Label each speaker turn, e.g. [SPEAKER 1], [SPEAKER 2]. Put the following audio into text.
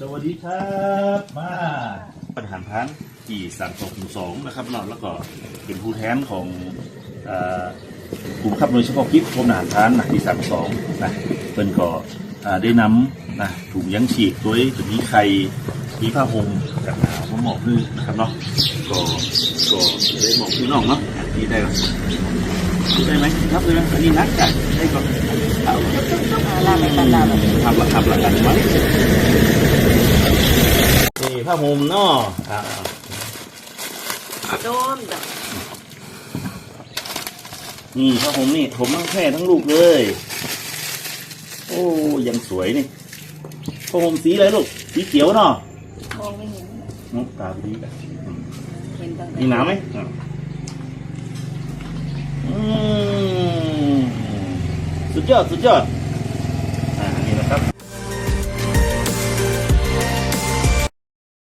[SPEAKER 1] สวัสดีครับมาประธานพันกี่สามสองสองนะครับเราแล้วก็เป็นผู้แทนของกลุ่มขับโดยเฉพาะกิจกรมทหารพันนะที่สามสองนะเป็นก็ได้นำนะถุงยังฉีดด้วยถุงนี้ใครมีผ้าห่มกันหนาวมาหมอกนื้นนะครับเนาะก็ก็ได้หมอกพื้นน้องเนาะที่ได้ ได้ไหมครับเลยไหมอันนี้นักกันได้ก่อนเอา
[SPEAKER 2] ลาไปตลาด
[SPEAKER 1] ทำละทำละกันวะนี่ผ้าห่มเนาะ
[SPEAKER 2] โดนดอก
[SPEAKER 1] นี่ผ้าห่มนี่ผมทั้งแค่ทั้งลูกเลย โอ้ยังสวยนี่ผ้าห่มสีอะไรลูก สีเขียวเนาะ
[SPEAKER 2] มองไม่เห็น
[SPEAKER 1] น้องตาดี
[SPEAKER 2] นตั้งแต่
[SPEAKER 1] หนาวไหม อะอืม